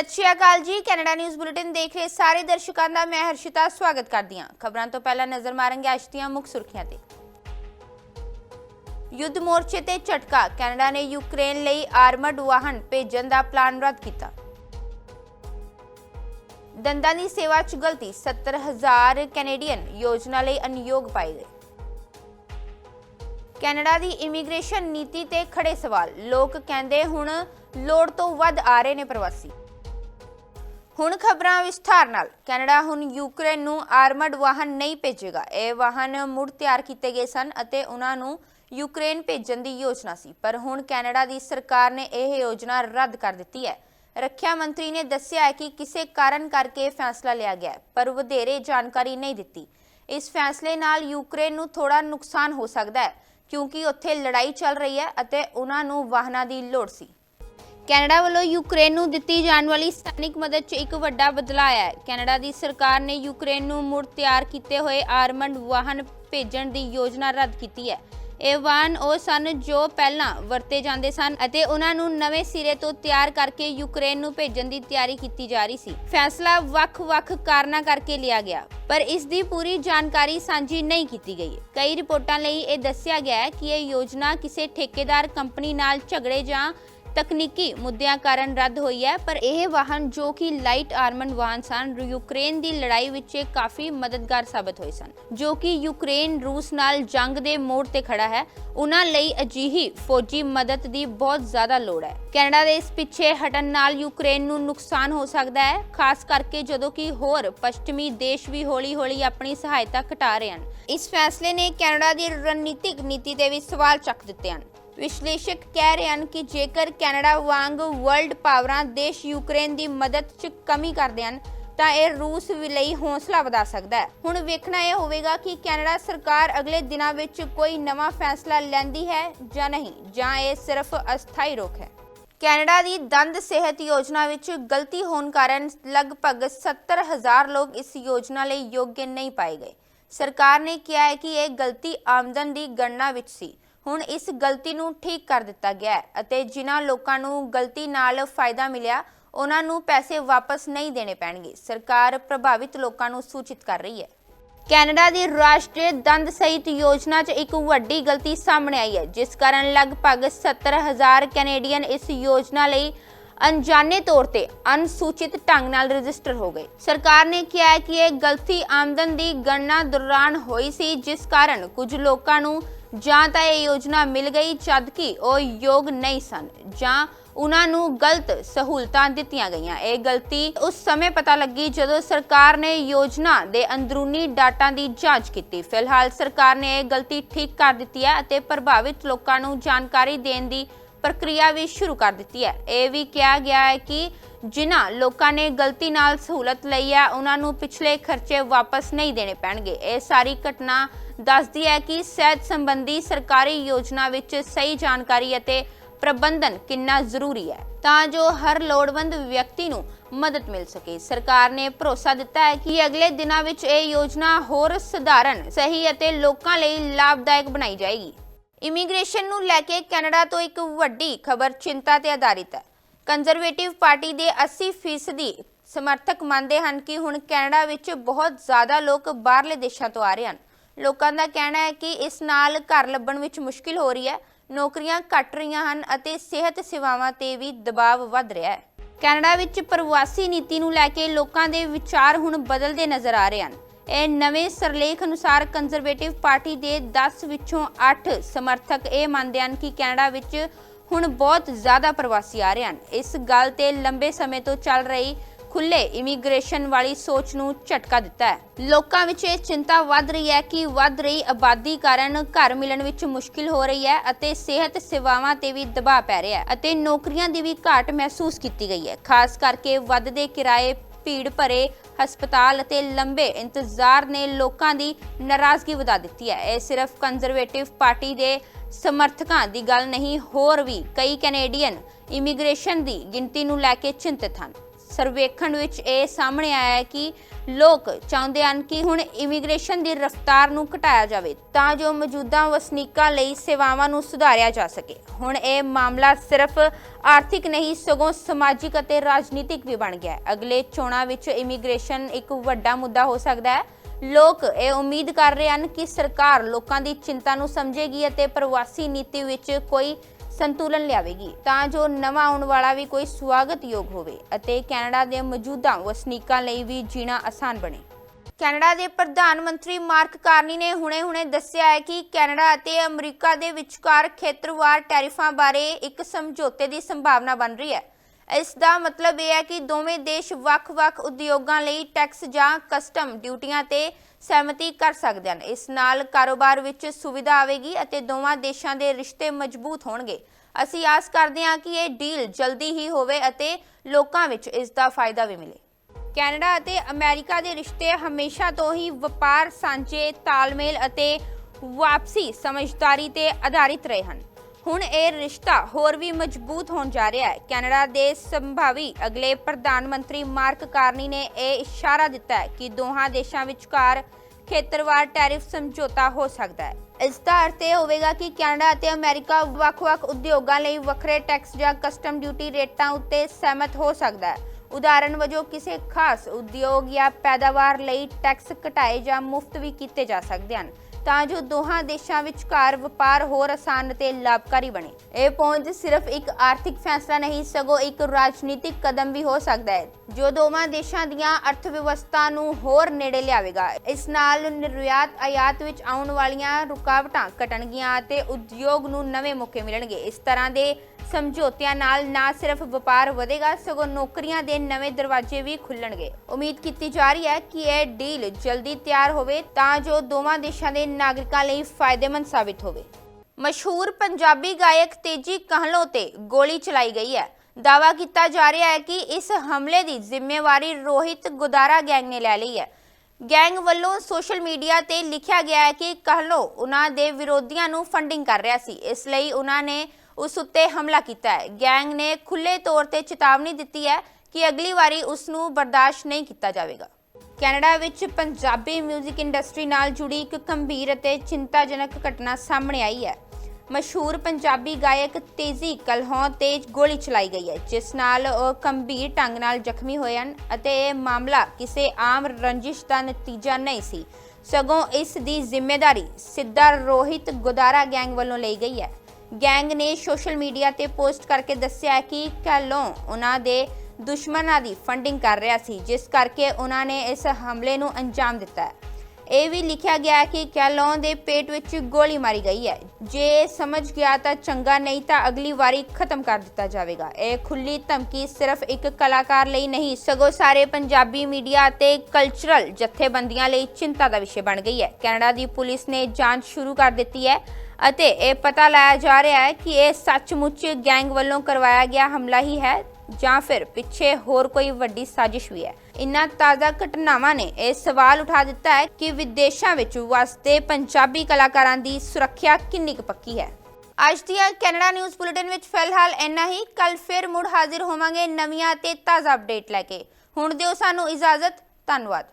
ਸਤਿ ਸ਼੍ਰੀ ਅਕਾਲ ਜੀ। Canada news bulletin ਦੇਖ ਰਹੇ ਸਾਰੇ ਦਰਸ਼ਕਾਂ ਦਾ ਮੈਂ ਹਰਸ਼ਿਤਾ ਸਵਾਗਤ ਕਰਦੀ ਹਾਂ। ਖਬਰਾਂ ਤੋਂ ਪਹਿਲਾਂ ਨਜ਼ਰ ਮਾਰਾਂਗੇ ਅੱਜ ਦੀਆਂ ਮੁੱਖ ਸੁਰਖੀਆਂ ਤੇ। ਯੁੱਧ ਮੋਰਚੇ ਤੇ ਝਟਕਾ, ਕੈਨੇਡਾ ਨੇ ਯੂਕਰੇਨ ਲਈ ਆਰਮਡ ਵਾਹਨ ਭੇਜਣ ਦਾ ਪਲਾਨ ਰੱਦ ਕੀਤਾ। ਦੰਦਾਂ ਦੀ ਸੇਵਾ 'ਚ ਗਲਤੀ 70000 ਕੈਨੇਡੀਅਨ ਯੋਜਨਾ ਲਈ ਅਨਯੋਗ ਪਾਏ ਗਏ। ਕੈਨੇਡਾ ਦੀ ਇਮੀਗ੍ਰੇਸ਼ਨ ਨੀਤੀ ਤੇ ਖੜੇ ਸਵਾਲ, ਲੋਕ ਕਹਿੰਦੇ ਹੁਣ ਲੋੜ ਤੋਂ ਵੱਧ ਆ ਰਹੇ ਨੇ ਪ੍ਰਵਾਸੀ। ਹੁਣ ਖਬਰਾਂ ਵਿਸਥਾਰ ਨਾਲ। ਕੈਨੇਡਾ ਹੁਣ ਯੂਕਰੇਨ ਨੂੰ ਆਰਮਡ ਵਾਹਨ ਨਹੀਂ ਭੇਜੇਗਾ। ਇਹ ਵਾਹਨ ਮੁੜ ਤਿਆਰ ਕੀਤੇ ਗਏ ਸਨ ਅਤੇ ਉਹਨਾਂ ਨੂੰ ਯੂਕਰੇਨ ਭੇਜਣ ਦੀ ਯੋਜਨਾ ਸੀ। ਪਰ ਹੁਣ ਕੈਨੇਡਾ ਦੀ ਸਰਕਾਰ ਨੇ ਇਹ ਯੋਜਨਾ ਰੱਦ ਕਰ ਦਿੱਤੀ ਹੈ। ਰੱਖਿਆ ਮੰਤਰੀ ਨੇ ਦੱਸਿਆ ਹੈ ਕਿ ਕਿਸੇ ਕਾਰਨ ਕਰਕੇ ਇਹ ਫੈਸਲਾ ਲਿਆ ਗਿਆ ਪਰ ਵਧੇਰੇ ਜਾਣਕਾਰੀ ਨਹੀਂ ਦਿੱਤੀ। ਇਸ ਫੈਸਲੇ ਨਾਲ ਯੂਕਰੇਨ ਨੂੰ ਥੋੜਾ ਨੁਕਸਾਨ ਹੋ ਸਕਦਾ ਹੈ, ਕਿਉਂਕਿ ਉੱਥੇ ਲੜਾਈ ਚੱਲ ਰਹੀ ਹੈ ਅਤੇ ਉਹਨਾਂ ਨੂੰ ਵਾਹਨਾਂ ਦੀ ਲੋੜ ਸੀ। ਕੈਨੇਡਾ ਵੱਲੋਂ ਯੂਕਰੇਨ ਨੂੰ ਦਿੱਤੀ ਜਾਣ ਵਾਲੀ ਸੈਨਿਕ ਮਦਦ 'ਚ ਇੱਕ ਵੱਡਾ ਬਦਲਾਅ ਹੈ। ਕੈਨੇਡਾ ਦੀ ਸਰਕਾਰ ਨੇ ਯੂਕਰੇਨ ਨੂੰ ਮੁੜ ਤਿਆਰ ਕੀਤੇ ਹੋਏ ਆਰਮਡ ਵਾਹਨ ਭੇਜਣ ਦੀ ਯੋਜਨਾ ਰੱਦ ਕੀਤੀ ਹੈ। ਇਹ ਵਾਹਨ ਉਹ ਸਨ ਜੋ ਪਹਿਲਾਂ ਵਰਤੇ ਜਾਂਦੇ ਸਨ ਅਤੇ ਉਹਨਾਂ ਨੂੰ ਨਵੇਂ ਸਿਰੇ ਤੋਂ ਤਿਆਰ ਕਰਕੇ ਯੂਕਰੇਨ ਨੂੰ ਭੇਜਣ ਦੀ ਤਿਆਰੀ ਕੀਤੀ ਜਾ ਰਹੀ ਸੀ। ਫੈਸਲਾ ਵੱਖ-ਵੱਖ ਕਾਰਨਾਂ ਕਰਕੇ ਲਿਆ ਗਿਆ, ਪਰ ਇਸ ਦੀ ਪੂਰੀ ਜਾਣਕਾਰੀ ਸਾਂਝੀ ਨਹੀਂ ਕੀਤੀ ਗਈ। ਕਈ ਰਿਪੋਰਟਾਂ ਲਈ ਇਹ ਦੱਸਿਆ ਗਿਆ ਹੈ ਕਿ ਇਹ ਯੋਜਨਾ ਕਿਸੇ ਠੇਕੇਦਾਰ ਕੰਪਨੀ ਨਾਲ ਝਗੜੇ ਜਾਂ ਤਕਨੀਕੀ ਮੁੱਦਿਆਂ ਕਾਰਨ ਰੱਦ ਹੋਈ ਹੈ, ਪਰ ਇਹ ਵਾਹਨ ਜੋ ਕਿ ਲਾਈਟ ਆਰਮਡ ਵਾਹਨ ਸਨ ਯੂਕਰੇਨ ਦੀ ਲੜਾਈ ਵਿੱਚ ਕਾਫੀ ਮਦਦਗਾਰ ਸਾਬਤ ਹੋਏ ਸਨ, ਜੋ ਕਿ ਯੂਕਰੇਨ, ਰੂਸ ਨਾਲ ਜੰਗ ਦੇ ਮੋੜ ਤੇ ਖੜਾ ਹੈ। ਉਹਨਾਂ ਲਈ ਅਜਿਹੀ ਫੌਜੀ ਮਦਦ ਦੀ ਬਹੁਤ ਜ਼ਿਆਦਾ ਲੋੜ ਹੈ। ਕੈਨੇਡਾ ਦੇ ਇਸ ਪਿੱਛੇ ਹਟਣ ਨਾਲ ਯੂਕਰੇਨ ਨੂੰ ਨੁਕਸਾਨ ਹੋ ਸਕਦਾ ਹੈ, ਖਾਸ ਕਰਕੇ ਜਦੋਂ ਕਿ ਹੋਰ ਪੱਛਮੀ ਦੇਸ਼ ਵੀ ਹੌਲੀ-ਹੌਲੀ ਆਪਣੀ ਸਹਾਇਤਾ ਘਟਾ ਰਹੇ ਹਨ। ਇਸ ਫੈਸਲੇ ਨੇ ਕੈਨੇਡਾ ਦੀ ਰਣਨੀਤਿਕ ਨੀਤੀ ਤੇ ਵੀ ਸਵਾਲ ਚੱਕ ਦਿੱਤੇ ਹਨ। ਵਿਸ਼ਲੇਸ਼ਕ ਕਹਿ ਰਹੇ ਹਨ ਕਿ ਜੇਕਰ ਕੈਨੇਡਾ ਵਾਂਗ ਵਰਲਡ ਪਾਵਰਾਂ ਦੇਸ਼ ਯੂਕਰੇਨ ਦੀ ਮਦਦ 'ਚ ਕਮੀ ਕਰਦੇ ਹਨ, ਤਾਂ ਇਹ ਰੂਸ ਲਈ ਹੌਸਲਾ ਵਧਾ ਸਕਦਾ ਹੈ। ਹੁਣ ਵੇਖਣਾ ਇਹ ਹੋਵੇਗਾ ਕਿ ਕੈਨੇਡਾ ਸਰਕਾਰ ਅਗਲੇ ਦਿਨਾਂ ਵਿੱਚ ਕੋਈ ਨਵਾਂ ਫੈਸਲਾ ਲੈਂਦੀ ਹੈ ਜਾਂ ਨਹੀਂ, ਜਾਂ ਇਹ ਸਿਰਫ ਅਸਥਾਈ ਰੋਕ ਹੈ। ਕੈਨੇਡਾ ਦੀ ਦੰਦ ਸਿਹਤ ਯੋਜਨਾ ਵਿੱਚ ਗਲਤੀ ਹੋਣ ਕਾਰਨ ਲਗਭਗ 70000 ਲੋਕ ਇਸ ਯੋਜਨਾ ਲਈ ਯੋਗ ਨਹੀਂ ਪਾਏ ਗਏ। ਸਰਕਾਰ ਨੇ ਕਿਹਾ ਹੈ ਕਿ ਇਹ ਗਲਤੀ ਆਮਦਨ ਦੀ ਗਣਨਾ ਵਿੱਚ ਸੀ। ਹੁਣ ਇਸ ਗਲਤੀ ਨੂੰ ਠੀਕ ਕਰ ਦਿੱਤਾ ਗਿਆ ਹੈ ਅਤੇ ਜਿਨ੍ਹਾਂ ਲੋਕਾਂ ਨੂੰ ਗਲਤੀ ਨਾਲ ਫਾਇਦਾ ਮਿਲਿਆ, ਉਹਨਾਂ ਨੂੰ ਪੈਸੇ ਵਾਪਸ ਨਹੀਂ ਦੇਣੇ ਪੈਣਗੇ। ਸਰਕਾਰ ਪ੍ਰਭਾਵਿਤ ਲੋਕਾਂ ਨੂੰ ਸੂਚਿਤ ਕਰ ਰਹੀ ਹੈ। ਕੈਨੇਡਾ ਦੀ ਰਾਸ਼ਟਰੀ ਦੰਦ ਸਿਹਤ ਯੋਜਨਾ 'ਚ ਇੱਕ ਵੱਡੀ ਗਲਤੀ ਸਾਹਮਣੇ ਆਈ ਹੈ, ਜਿਸ ਕਾਰਨ ਲਗਭਗ 70000 ਕੈਨੇਡੀਅਨ ਇਸ ਯੋਜਨਾ ਲਈ ਅਣਜਾਣੇ ਤੌਰ ਤੇ ਅਨਸੂਚਿਤ ਢੰਗ ਨਾਲ ਰਜਿਸਟਰ ਹੋ ਗਏ। ਸਰਕਾਰ ਨੇ ਕਿਹਾ ਹੈ ਕਿ ਇਹ ਗਲਤੀ ਆਮਦਨ ਦੀ ਗਣਨਾ ਦੌਰਾਨ ਹੋਈ ਸੀ, ਜਿਸ ਕਾਰਨ ਕੁਝ ਲੋਕਾਂ ਨੂੰ ਜਾਂ ਤਾਂ ਇਹ ਯੋਜਨਾ ਮਿਲ ਗਈ ਜਦਕਿ ਉਹ ਯੋਗ ਨਹੀਂ ਸਨ, ਜਾਂ ਉਹਨਾਂ ਨੂੰ ਗਲਤ ਸਹੂਲਤਾਂ ਦਿੱਤੀਆਂ ਗਈਆਂ। ਇਹ ਗਲਤੀ ਉਸ ਸਮੇਂ ਪਤਾ ਲੱਗੀ ਜਦੋਂ ਸਰਕਾਰ ਨੇ ਯੋਜਨਾ ਦੇ ਅੰਦਰੂਨੀ ਡਾਟਾ ਦੀ ਜਾਂਚ ਕੀਤੀ। ਫਿਲਹਾਲ ਸਰਕਾਰ ਨੇ ਇਹ ਗਲਤੀ ਠੀਕ ਕਰ ਦਿੱਤੀ ਹੈ ਅਤੇ ਪ੍ਰਭਾਵਿਤ ਲੋਕਾਂ ਨੂੰ ਜਾਣਕਾਰੀ ਦੇਣ ਦੀ ਪ੍ਰਕਿਰਿਆ ਵੀ ਸ਼ੁਰੂ ਕਰ ਦਿੱਤੀ ਹੈ। ਇਹ ਵੀ ਕਿਹਾ ਗਿਆ ਹੈ ਕਿ ਜਿਨ੍ਹਾਂ ਲੋਕਾਂ ਨੇ ਗਲਤੀ ਨਾਲ ਸਹੂਲਤ ਲਈ ਹੈ, ਉਹਨਾਂ ਨੂੰ ਪਿਛਲੇ ਖਰਚੇ ਵਾਪਸ ਨਹੀਂ ਦੇਣੇ ਪੈਣਗੇ। ਇਹ ਸਾਰੀ ਘਟਨਾ ਦੱਸਦੀ ਹੈ ਕਿ ਸਿਹਤ ਸੰਬੰਧੀ ਸਰਕਾਰੀ ਯੋਜਨਾ ਵਿੱਚ ਸਹੀ ਜਾਣਕਾਰੀ ਅਤੇ ਪ੍ਰਬੰਧਨ ਕਿੰਨਾ ਜ਼ਰੂਰੀ ਹੈ, ਤਾਂ ਜੋ ਹਰ ਲੋੜਵੰਦ ਵਿਅਕਤੀ ਨੂੰ ਮਦਦ ਮਿਲ ਸਕੇ। ਸਰਕਾਰ ਨੇ ਭਰੋਸਾ ਦਿੱਤਾ ਹੈ ਕਿ ਅਗਲੇ ਦਿਨਾਂ ਵਿੱਚ ਇਹ ਯੋਜਨਾ ਹੋਰ ਸਧਾਰਨ, ਸਹੀ ਅਤੇ ਲੋਕਾਂ ਲਈ ਲਾਭਦਾਇਕ ਬਣਾਈ ਜਾਏਗੀ। ਇਮੀਗ੍ਰੇਸ਼ਨ ਨੂੰ ਲੈ ਕੇ ਕੈਨੇਡਾ ਤੋਂ ਇੱਕ ਵੱਡੀ ਖਬਰ ਚਿੰਤਾ ਤੇ ਆਧਾਰਿਤ ਹੈ। ਕੰਜ਼ਰਵੇਟਿਵ ਪਾਰਟੀ ਦੇ 80% ਸਮਰਥਕ ਮੰਨਦੇ ਹਨ ਕਿ ਹੁਣ ਕੈਨੇਡਾ ਵਿੱਚ ਬਹੁਤ ਜ਼ਿਆਦਾ ਲੋਕ ਬਾਹਰਲੇ ਦੇਸ਼ਾਂ ਤੋਂ ਆ ਰਹੇ ਹਨ। ਲੋਕਾਂ ਦਾ ਕਹਿਣਾ ਹੈ ਕਿ ਇਸ ਨਾਲ ਘਰ ਲੱਭਣ ਵਿੱਚ ਮੁਸ਼ਕਿਲ ਹੋ ਰਹੀ ਹੈ। ਨੌਕਰੀਆਂ ਘਟ ਰਹੀਆਂ ਹਨ ਅਤੇ ਸਿਹਤ ਸੇਵਾਵਾਂ ਤੇ ਵੀ ਦਬਾਅ ਵੱਧ ਰਿਹਾ ਹੈ। ਕੈਨੇਡਾ ਵਿੱਚ ਪ੍ਰਵਾਸੀ ਨੀਤੀ ਨੂੰ ਲੈ ਕੇ ਲੋਕਾਂ ਦੇ ਵਿਚਾਰ ਹੁਣ ਬਦਲਦੇ ਨਜ਼ਰ ਆ ਰਹੇ ਹਨ। ਇਹ ਨਵੇਂ ਸਰਲੇਖ ਅਨੁਸਾਰ ਕੰਜ਼ਰਵੇਟਿਵ ਪਾਰਟੀ ਦੇ 10 ਵਿੱਚੋਂ 8 ਸਮਰਥਕ ਇਹ ਮੰਨਦੇ ਹਨ ਕਿ ਕੈਨੇਡਾ ਵਿੱਚ ਹੁਣ ਬਹੁਤ ਜ਼ਿਆਦਾ ਪ੍ਰਵਾਸੀ ਆ ਰਹੇ ਹਨ। ਇਸ ਗੱਲ ਤੇ ਲੰਬੇ ਸਮੇਂ ਤੋਂ ਚੱਲ ਰਹੀ ਖੁੱਲੇ ਇਮੀਗ੍ਰੇਸ਼ਨ ਵਾਲੀ ਸੋਚ ਨੂੰ ਝਟਕਾ ਦਿੱਤਾ ਹੈ। ਲੋਕਾਂ ਵਿੱਚ ਇਹ ਚਿੰਤਾ ਵੱਧ ਰਹੀ ਹੈ ਕਿ ਵੱਧ ਰਹੀ ਆਬਾਦੀ ਕਾਰਨ ਘਰ ਮਿਲਣ ਵਿੱਚ ਮੁਸ਼ਕਿਲ ਹੋ ਰਹੀ ਹੈ ਅਤੇ ਸਿਹਤ ਸੇਵਾਵਾਂ ਤੇ ਵੀ ਦਬਾਅ ਪੈ ਰਿਹਾ ਹੈ ਅਤੇ ਨੌਕਰੀਆਂ ਦੀ ਵੀ ਘਾਟ ਮਹਿਸੂਸ ਕੀਤੀ ਗਈ ਹੈ। ਖਾਸ ਕਰਕੇ ਵੱਧਦੇ ਕਿਰਾਏ, ਭੀੜ ਭਰੇ ਹਸਪਤਾਲ ਅਤੇ ਲੰਬੇ ਇੰਤਜ਼ਾਰ ਨੇ ਲੋਕਾਂ ਦੀ ਨਾਰਾਜ਼ਗੀ ਵਧਾ ਦਿੱਤੀ ਹੈ। ਇਹ ਸਿਰਫ ਕੰਜ਼ਰਵੇਟਿਵ ਪਾਰਟੀ ਦੇ ਸਮਰਥਕਾਂ ਦੀ ਗੱਲ ਨਹੀਂ, ਹੋਰ ਵੀ ਕਈ ਕੈਨੇਡੀਅਨ ਇਮੀਗ੍ਰੇਸ਼ਨ ਦੀ ਗਿਣਤੀ ਨੂੰ ਲੈ ਕੇ ਚਿੰਤਤ ਹਨ। ਸਰਵੇਖਣ ਵਿੱਚ ਇਹ ਸਾਹਮਣੇ ਆਇਆ ਹੈ ਕਿ ਲੋਕ ਚਾਹੁੰਦੇ ਹਨ ਕਿ ਹੁਣ ਇਮੀਗ੍ਰੇਸ਼ਨ ਦੀ ਰਫ਼ਤਾਰ ਨੂੰ ਘਟਾਇਆ ਜਾਵੇ ਤਾਂ ਜੋ ਮੌਜੂਦਾ ਵਸਨੀਕਾਂ ਲਈ ਸੇਵਾਵਾਂ ਨੂੰ ਸੁਧਾਰਿਆ ਜਾ ਸਕੇ। ਹੁਣ ਇਹ ਮਾਮਲਾ ਸਿਰਫ ਆਰਥਿਕ ਨਹੀਂ, ਸਗੋਂ ਸਮਾਜਿਕ ਅਤੇ ਰਾਜਨੀਤਿਕ ਵੀ ਬਣ ਗਿਆ ਹੈ। ਅਗਲੇ ਚੋਣਾਂ ਵਿੱਚ ਇਮੀਗ੍ਰੇਸ਼ਨ ਇੱਕ ਵੱਡਾ ਮੁੱਦਾ ਹੋ ਸਕਦਾ ਹੈ। ਲੋਕ ਇਹ ਉਮੀਦ ਕਰ ਰਹੇ ਹਨ ਕਿ ਸਰਕਾਰ ਲੋਕਾਂ ਦੀ ਚਿੰਤਾ ਨੂੰ ਸਮਝੇਗੀ ਅਤੇ ਪ੍ਰਵਾਸੀ ਨੀਤੀ ਵਿੱਚ ਕੋਈ ਸੰਤੁਲਨ ਲਿਆਵੇਗੀ। ਤਾਂ ਜੋ ਨਵਾਂ ਆਉਣ ਵਾਲਾ ਵੀ ਕੋਈ ਸਵਾਗਤਯੋਗ ਹੋਵੇ ਅਤੇ ਕੈਨੇਡਾ ਦੇ ਮੌਜੂਦਾ ਵਸਨੀਕਾਂ ਲਈ ਵੀ ਜੀਣਾ ਆਸਾਨ ਬਣੇ। ਕੈਨੇਡਾ ਦੇ ਪ੍ਰਧਾਨ ਮੰਤਰੀ ਮਾਰਕ ਕਾਰਨੀ ਨੇ ਹੁਣੇ-ਹੁਣੇ ਦੱਸਿਆ ਹੈ ਕਿ ਕੈਨੇਡਾ ਅਤੇ ਅਮਰੀਕਾ ਦੇ ਵਿਚਕਾਰ ਖੇਤਰਵਾਰ ਟੈਰਿਫਾਂ ਬਾਰੇ ਇੱਕ ਸਮਝੌਤੇ ਦੀ ਸੰਭਾਵਨਾ ਬਣ ਰਹੀ ਹੈ। ਇਸ ਦਾ ਮਤਲਬ ਇਹ ਹੈ ਕਿ ਦੋਵੇਂ ਦੇਸ਼ ਵੱਖ-ਵੱਖ ਉਦਯੋਗਾਂ ਲਈ ਟੈਕਸ ਜਾਂ ਕਸਟਮ ਡਿਊਟੀਆਂ ਤੇ ਸਹਿਮਤੀ ਕਰ ਸਕਦੇ ਹਨ। ਇਸ ਨਾਲ ਕਾਰੋਬਾਰ ਵਿੱਚ ਸੁਵਿਧਾ ਆਵੇਗੀ ਅਤੇ ਦੋਵਾਂ ਦੇਸ਼ਾਂ ਦੇ ਰਿਸ਼ਤੇ ਮਜ਼ਬੂਤ ਹੋਣਗੇ। ਅਸੀਂ ਆਸ ਕਰਦੇ ਹਾਂ ਕਿ ਇਹ ਡੀਲ ਜਲਦੀ ਹੀ ਹੋਵੇ ਅਤੇ ਲੋਕਾਂ ਵਿੱਚ ਇਸ ਦਾ ਫਾਇਦਾ ਵੀ ਮਿਲੇ। ਕੈਨੇਡਾ ਅਤੇ ਅਮਰੀਕਾ ਦੇ ਰਿਸ਼ਤੇ ਹਮੇਸ਼ਾ ਤੋਂ ਹੀ ਵਪਾਰ, ਸਾਂਝੇ, ਤਾਲਮੇਲ ਅਤੇ ਵਾਪਸੀ ਸਮਝਦਾਰੀ ਤੇ ਆਧਾਰਿਤ ਰਹੇ ਹਨ। ਹੁਣ ਇਹ ਰਿਸ਼ਤਾ ਹੋਰ ਵੀ ਮਜ਼ਬੂਤ ਹੋਣ ਜਾ ਰਿਹਾ ਹੈ। ਕੈਨੇਡਾ ਦੇ ਸੰਭਾਵੀ ਅਗਲੇ ਪ੍ਰਧਾਨ ਮੰਤਰੀ ਮਾਰਕ ਕਾਰਨੀ ਨੇ ਇਹ ਇਸ਼ਾਰਾ ਦਿੱਤਾ ਹੈ ਕਿ ਦੋਹਾਂ ਦੇਸ਼ਾਂ ਵਿਚਕਾਰ ਖੇਤਰਵਾਰ ਟੈਰਿਫ ਸਮਝੌਤਾ ਹੋ ਸਕਦਾ ਹੈ। ਇਸ ਦਾ ਅਰਥ ਇਹ ਹੋਵੇਗਾ ਕਿ ਕੈਨੇਡਾ ਅਤੇ ਅਮਰੀਕਾ ਵੱਖ-ਵੱਖ ਉਦਯੋਗਾਂ ਲਈ ਵੱਖਰੇ ਟੈਕਸ ਜਾਂ ਕਸਟਮ ਡਿਊਟੀ ਰੇਟਾਂ ਉੱਤੇ ਸਹਿਮਤ ਹੋ ਸਕਦਾ ਹੈ। ਉਦਾਹਰਣ ਵਜੋਂ, ਕਿਸੇ ਖਾਸ ਉਦਯੋਗ ਜਾਂ ਪੈਦਾਵਾਰ ਲਈ ਟੈਕਸ ਘਟਾਏ ਜਾਂ ਮੁਫਤ ਵੀ ਕੀਤੇ ਜਾ ਸਕਦੇ ਹਨ। ਤਾਂ ਜੋ ਦੋਹਾਂ ਦੇਸ਼ਾਂ ਵਿਚਕਾਰ ਵਪਾਰ ਹੋਰ ਆਸਾਨ ਅਤੇ ਲਾਭਕਾਰੀ ਬਣੇ। ਇਹ ਪਹੁੰਚ ਸਿਰਫ ਇੱਕ ਆਰਥਿਕ ਫੈਸਲਾ ਨਹੀਂ, ਸਗੋਂ ਇੱਕ ਰਾਜਨੀਤਿਕ ਕਦਮ ਵੀ ਹੋ ਸਕਦਾ ਹੈ, ਜੋ ਦੋਵਾਂ ਦੇਸ਼ਾਂ ਦੀਆਂ ਅਰਥਵਿਵਸਥਾ ਨੂੰ ਹੋਰ ਨੇੜੇ ਲਿਆਵੇਗਾ। ਇਸ ਨਾਲ ਨਿਰਯਾਤ ਆਯਾਤ ਵਿੱਚ ਆਉਣ ਵਾਲੀਆਂ ਰੁਕਾਵਟਾਂ ਘਟਣਗੀਆਂ ਅਤੇ ਉਦਯੋਗ ਨੂੰ ਨਵੇਂ ਮੌਕੇ ਮਿਲਣਗੇ। ਇਸ ਤਰ੍ਹਾਂ ਦੇ ਸਮਝੌਤਿਆਂ ਨਾਲ ਨਾ ਸਿਰਫ ਵਪਾਰ ਵਧੇਗਾ, ਸਗੋਂ ਨੌਕਰੀਆਂ ਦੇ ਨਵੇਂ ਦਰਵਾਜ਼ੇ ਵੀ ਖੁੱਲਣਗੇ। ਉਮੀਦ ਕੀਤੀ ਜਾ ਰਹੀ ਹੈ ਕਿ ਇਹ ਡੀਲ ਜਲਦੀ ਤਿਆਰ ਹੋਵੇ ਤਾਂ ਜੋ ਦੋਵਾਂ ਦੇਸ਼ਾਂ ਦੇ ਨਾਗਰਿਕਾਂ ਲਈ ਫਾਇਦੇਮੰਦ ਸਾਬਿਤ ਹੋਵੇ। ਮਸ਼ਹੂਰ ਪੰਜਾਬੀ ਗਾਇਕ ਤੇਜੀ ਕਹਲੋਂ ਤੇ ਗੋਲੀ ਚਲਾਈ ਗਈ ਹੈ। ਦਾਵਾ ਕੀਤਾ ਜਾ ਰਿਹਾ ਹੈ ਕਿ ਇਸ ਹਮਲੇ ਦੀ ਜ਼ਿੰਮੇਵਾਰੀ ਰੋਹਿਤ ਗੁਦਾਰਾ ਗੈਂਗ ਨੇ ਲੈ ਲਈ ਹੈ। ਗੈਂਗ ਵੱਲੋਂ ਸੋਸ਼ਲ ਮੀਡੀਆ ਤੇ ਲਿਖਿਆ ਗਿਆ ਹੈ ਕਿ ਕਹਲੋ ਉਹਨਾਂ ਦੇ ਵਿਰੋਧੀਆਂ ਨੂੰ ਫੰਡਿੰਗ ਕਰ ਰਿਹਾ ਸੀ। ਇਸ ਲਈ ਉਹਨਾਂ ਨੇ ਉਸ ਉੱਤੇ ਹਮਲਾ ਕੀਤਾ ਹੈ। ਗੈਂਗ ਨੇ ਖੁੱਲੇ ਤੌਰ ਤੇ ਚੇਤਾਵਨੀ ਦਿੱਤੀ ਹੈ ਕਿ ਅਗਲੀ ਵਾਰੀ ਉਸ ਨੂੰ ਬਰਦਾਸ਼ਤ ਨਹੀਂ ਕੀਤਾ ਜਾਵੇਗਾ। ਕੈਨੇਡਾ ਵਿੱਚ ਪੰਜਾਬੀ 뮤직 ਇੰਡਸਟਰੀ ਨਾਲ ਜੁੜੀ ਇੱਕ ਗੰਭੀਰ ਅਤੇ ਚਿੰਤਾਜਨਕ ਘਟਨਾ ਸਾਹਮਣੇ ਆਈ ਹੈ। ਮਸ਼ਹੂਰ ਪੰਜਾਬੀ ਗਾਇਕ ਤੇਜ਼ੀ ਕਲਹੋਂ ਤੇ ਗੋਲੀ ਚਲਾਈ ਗਈ ਹੈ, ਜਿਸ ਨਾਲ ਉਹ ਗੰਭੀਰ ਢੰਗ ਨਾਲ ਜ਼ਖਮੀ ਹੋਏ ਹਨ ਅਤੇ ਇਹ ਮਾਮਲਾ ਕਿਸੇ ਆਮ ਰੰਜਿਸ਼ ਦਾ ਨਤੀਜਾ ਨਹੀਂ ਸੀ। ਸਗੋਂ ਇਸ ਦੀ ਜ਼ਿੰਮੇਵਾਰੀ ਸਿੱਧਾ ਰੋਹਿਤ ਗੁਦਾਰਾ ਗੈਂਗ ਵੱਲੋਂ ਲਈ ਗਈ ਹੈ। ਗੈਂਗ ਨੇ ਸੋਸ਼ਲ ਮੀਡੀਆ ਤੇ ਪੋਸਟ ਕਰਕੇ ਦੱਸਿਆ ਕਿ ਕਲੋਂ ਉਹਨਾਂ ਦੇ ਦੁਸ਼ਮਣਾਂ ਦੀ ਫੰਡਿੰਗ ਕਰ ਰਿਹਾ ਸੀ, ਜਿਸ ਕਰਕੇ ਉਹਨਾਂ ਨੇ ਇਸ ਹਮਲੇ ਨੂੰ ਅੰਜਾਮ ਦਿੱਤਾ ਇਹ ਵੀ ਲਿਖਿਆ ਗਿਆ ਕਿ ਕੈਲੋਂ ਦੇ ਪੇਟ ਵਿੱਚ ਗੋਲੀ ਮਾਰੀ ਗਈ ਹੈ। ਜੇ ਸਮਝ ਗਿਆ ਤਾਂ ਚੰਗਾ, ਨਹੀਂ ਤਾਂ ਅਗਲੀ ਵਾਰੀ ਖਤਮ ਕਰ ਦਿੱਤਾ ਜਾਵੇਗਾ। ਇਹ ਖੁੱਲੀ ਧਮਕੀ ਸਿਰਫ ਇੱਕ ਕਲਾਕਾਰ ਲਈ ਨਹੀਂ, ਸਗੋਂ ਸਾਰੇ ਪੰਜਾਬੀ ਮੀਡੀਆ ਅਤੇ ਕਲਚਰਲ ਜਥੇਬੰਦੀਆਂ ਲਈ ਚਿੰਤਾ ਦਾ ਵਿਸ਼ੇ ਬਣ ਗਈ ਹੈ। ਕੈਨੇਡਾ ਦੀ ਪੁਲਿਸ ਨੇ ਜਾਂਚ ਸ਼ੁਰੂ ਕਰ ਦਿੱਤੀ ਹੈ। ਅਤੇ ਇਹ ਪਤਾ ਲਾਇਆ ਜਾ ਰਿਹਾ ਹੈ ਕਿ ਇਹ ਸੱਚਮੁੱਚ ਗੈਂਗ ਵੱਲੋਂ ਕਰਵਾਇਆ ਗਿਆ ਹਮਲਾ ਹੀ ਹੈ ਜਾਂ ਫਿਰ ਪਿੱਛੇ ਹੋਰ ਕੋਈ ਵੱਡੀ ਸਾਜ਼ਿਸ਼ ਵੀ ਹੈ। ਇਨ੍ਹਾਂ ਤਾਜ਼ਾ ਘਟਨਾਵਾਂ ਨੇ ਇਹ ਸਵਾਲ ਉਠਾ ਦਿੱਤਾ ਹੈ ਕਿ ਵਿਦੇਸ਼ਾਂ ਵਿੱਚ ਵਸਦੇ ਪੰਜਾਬੀ ਕਲਾਕਾਰਾਂ ਦੀ ਸੁਰੱਖਿਆ ਕਿੰਨੀ ਕੁ ਪੱਕੀ ਹੈ। ਅੱਜ ਦੀਆਂ ਕੈਨੇਡਾ ਨਿਊਜ਼ ਬੁਲੇਟਿਨ ਵਿੱਚ ਫਿਲਹਾਲ ਇੰਨਾ ਹੀ। ਕੱਲ ਫਿਰ ਮੁੜ ਹਾਜ਼ਰ ਹੋਵਾਂਗੇ ਨਵੀਆਂ ਤੇ ਤਾਜ਼ਾ ਅਪਡੇਟ ਲੈ ਕੇ। ਹੁਣ ਦਿਓ ਸਾਨੂੰ ਇਜਾਜ਼ਤ। ਧੰਨਵਾਦ।